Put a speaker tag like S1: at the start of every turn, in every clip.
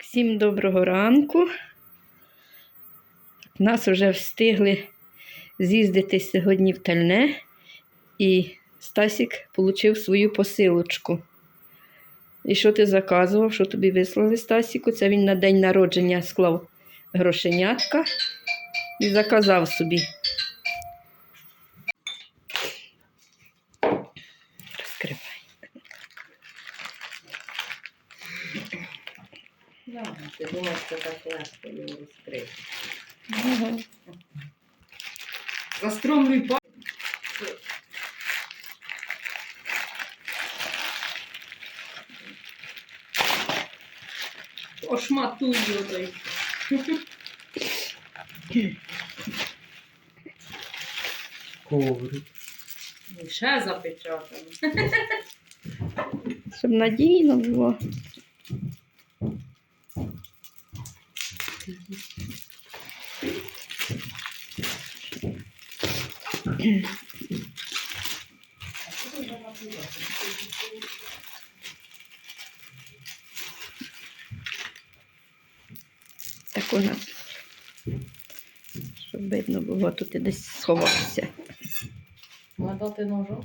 S1: Всім доброго ранку. Нас вже встигли з'їздити сьогодні в Тальне, і Стасік отримав свою посилочку. І що ти заказував? Що тобі вислали Стасіку? Це він на день народження склав грошенятка і заказав собі.
S2: Ти думаєш, що так легко його розкрити.
S1: Ага.
S2: Застромлюй па. Ошматуй його.
S3: Коврик.
S2: І Ще запечатано.
S1: Щоб надійно було. Так у нас. Щоб видно було, тут і десь сховався.
S2: Надати ножок.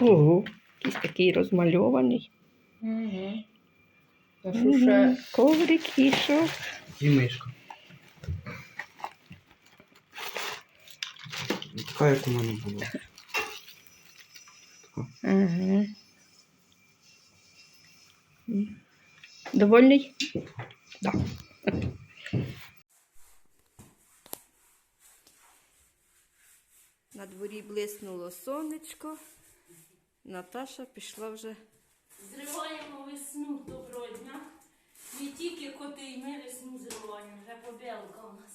S1: Ого, якийсь такий розмальований.
S2: Угу. Що ще?
S1: Коврик і що?
S3: І мишка. Така, як у мене була.
S1: Ага. Довольний? Так. На дворі блиснуло сонечко. Наташа пішла вже.
S4: Зриваємо весну доброго дня. Не тільки коти і ми весну зриваємо, вже побілка у нас.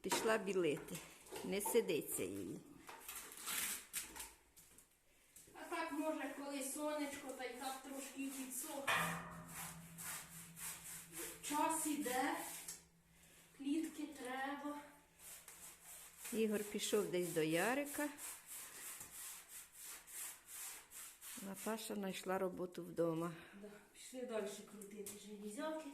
S1: Пішла білити. Не сидиться їй.
S4: А так може, коли сонечко, та й так трошки підсох. Час іде, клітки треба.
S1: Ігор пішов десь до Ярика. Наташа знайшла роботу вдома.
S4: Да, пішли далі крутити железяки.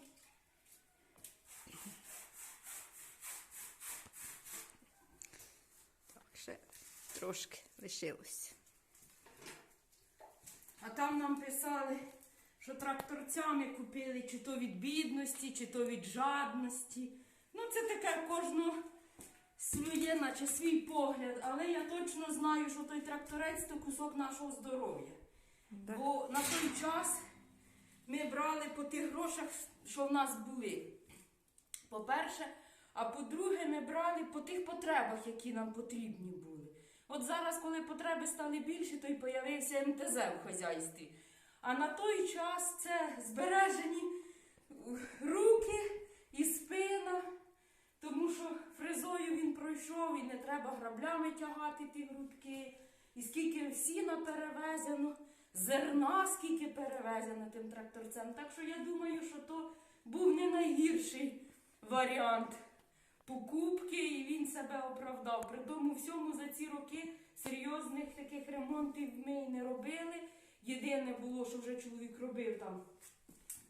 S1: Так, ще трошки лишилось.
S4: А там нам писали, що тракторцями купили чи то від бідності, чи то від жадності. Ну, це таке кожного своє, наче свій погляд. Але я точно знаю, що той тракторець то кусок нашого здоров'я.
S1: Да.
S4: Бо на той час ми брали по тих грошах, що в нас були. По-перше, а по-друге, ми брали по тих потребах, які нам потрібні були. От зараз, коли потреби стали більші, то й появився МТЗ в хазяйстві. А на той час це збережені руки і спина, тому що фрезою він пройшов і не треба граблями тягати ті грудки. І скільки сіна перевезено, зерна скільки перевезено тим тракторцем. Так що я думаю, що то був не найгірший варіант покупки, і він себе оправдав. При тому всьому за ці роки серйозних таких ремонтів ми й не робили. Єдине було, що вже чоловік робив там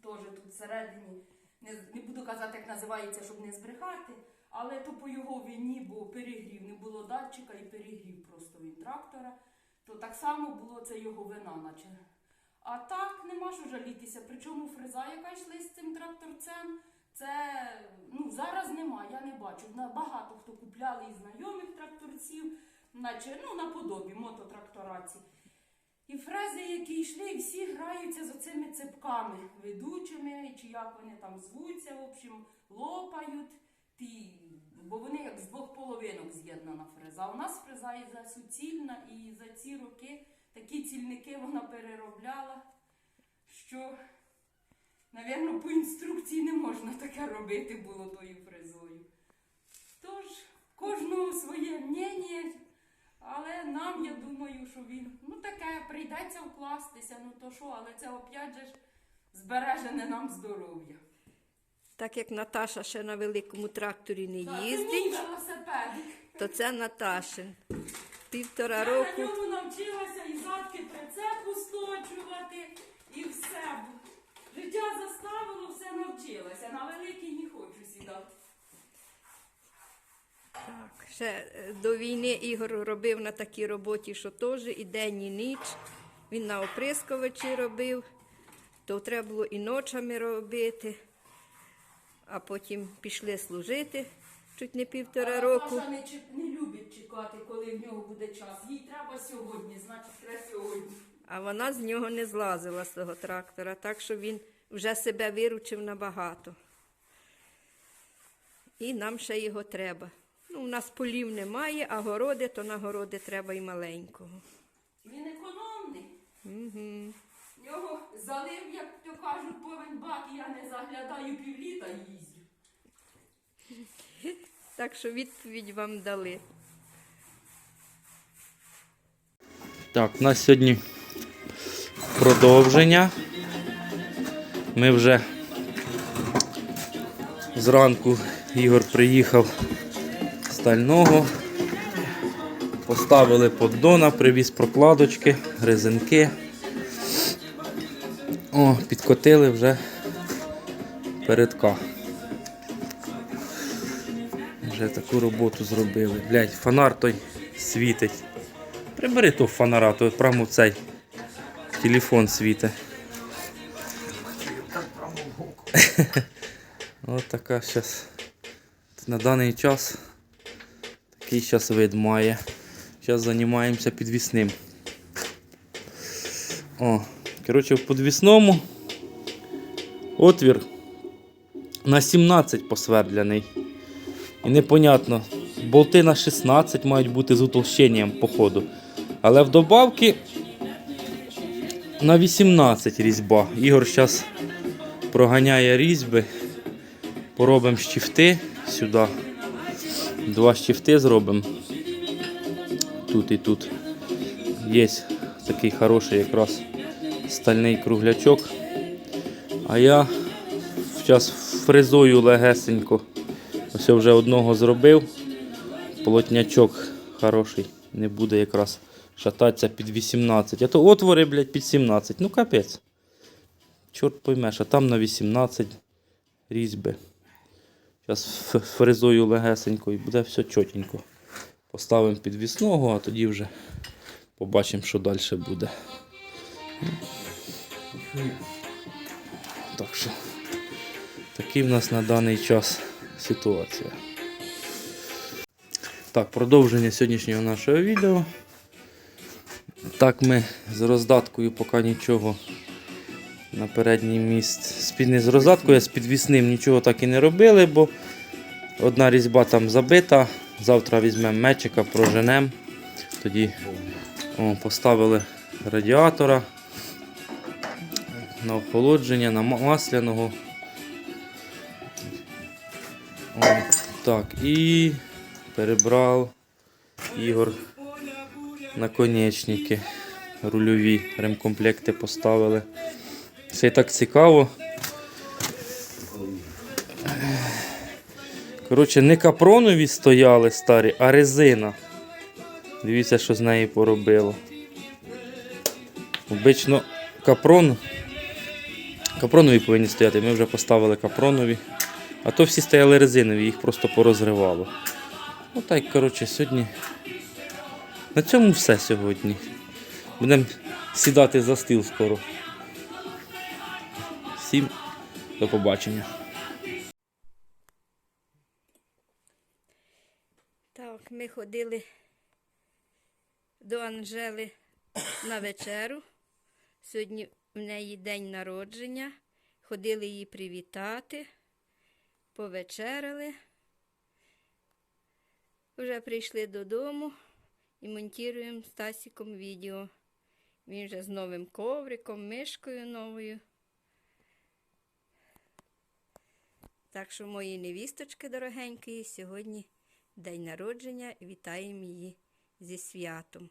S4: теж тут всередині. Не, не буду казати, як називається, щоб не збрехати, але то по його вині, бо перегрів, не було датчика і перегрів просто він трактора. То так само було це його вина, наче. А так нема що жалітися. Причому фреза, яка йшла з цим тракторцем, це ну зараз нема, я не бачу. Багато хто купляли із знайомих тракторців, наче ну наподобі мототрактораці. І фрези, які йшли, всі граються з оцими цепками ведучими, чи як вони там звуться, в общем, лопають. Ті, бо вони як з двох половинок з'єднана фреза. У нас фреза і за суцільна, і за ці роки такі цільники вона переробляла, що, напевно, по інструкції не можна таке робити було тою фрезою. Тож, кожного своє мнення, але нам, я думаю, що він, ну таке, прийдеться вкластися, ну то що, але це опять же збережене нам здоров'я.
S1: Так як Наташа ще на великому тракторі не їздить, то це Наташин. Півтора
S4: Я
S1: року.
S4: на ньому навчилася і задки прицепу сточувати, і все. Життя заставило, все навчилася. На великий не хочу сідати.
S1: Так, ще е, до війни Ігор робив на такій роботі, що теж і день, і ніч. Він на оприскувачі робив, то треба було і ночами робити, а потім пішли служити чуть не півтора року.
S4: Наташа не, не любить чекати, коли в нього буде час. Їй треба сьогодні, значить треба сьогодні.
S1: А вона з нього не злазила з того трактора, так що він вже себе виручив набагато. І нам ще його треба. Ну, у нас полів немає, а городи, то на городи треба і маленького.
S4: Він економний.
S1: Угу.
S4: В Нього залив, як то кажуть, повен бак, і я не заглядаю півліта їздю.
S1: Так що відповідь вам дали.
S3: Так, у нас сьогодні продовження. Ми вже зранку Ігор приїхав з стального. Поставили поддона, привіз прокладочки, резинки. О, підкотили вже передка. Вже таку роботу зробили. Блять, фонар той світить. Прибери того фонара, то прямо цей телефон світить. Ось така зараз. На даний час такий зараз вид має. Зараз займаємося підвісним. О, коротше, в підвісному отвір на 17 посвердляний. І непонятно, болти на 16 мають бути з утолщенням по ходу. Але в добавки на 18 різьба. Ігор зараз проганяє різьби. Поробимо щифти сюди. Два щифти зробимо. Тут і тут. Є такий хороший якраз стальний круглячок. А я зараз фрезою легесенько. Ось я вже одного зробив. Полотнячок хороший. Не буде якраз шататися під 18. А то отвори, блядь, під 17. Ну капець. Чорт поймеш, а там на 18 різьби. Зараз фрезою легесенько і буде все чотенько. Поставимо підвісного, а тоді вже побачимо, що далі буде. Так що, такий в нас на даний час ситуація. Так, продовження сьогоднішнього нашого відео. Так, ми з роздаткою поки нічого на передній міст. Не з роздаткою, а з підвісним нічого так і не робили, бо одна різьба там забита. Завтра візьмемо мечика, проженемо. Тоді о, поставили радіатора на охолодження, на масляного. О, так, і перебрав Ігор наконечники рульові ремкомплекти поставили. Все і так цікаво. Коротше, не капронові стояли старі, а резина. Дивіться, що з неї поробило. Обично капрон. Капронові повинні стояти. Ми вже поставили капронові. А то всі стояли резинові, їх просто порозривало. Отак, коротше, сьогодні. На цьому все сьогодні. Будемо сідати за стіл скоро. Всім до побачення.
S1: Так, ми ходили до Анжели на вечеру. Сьогодні в неї день народження. Ходили її привітати, повечеряли. Вже прийшли додому і монтуємо з Тасіком відео. Він вже з новим ковриком, мишкою новою. Так що мої невісточки дорогенькі, сьогодні день народження вітаємо її зі святом.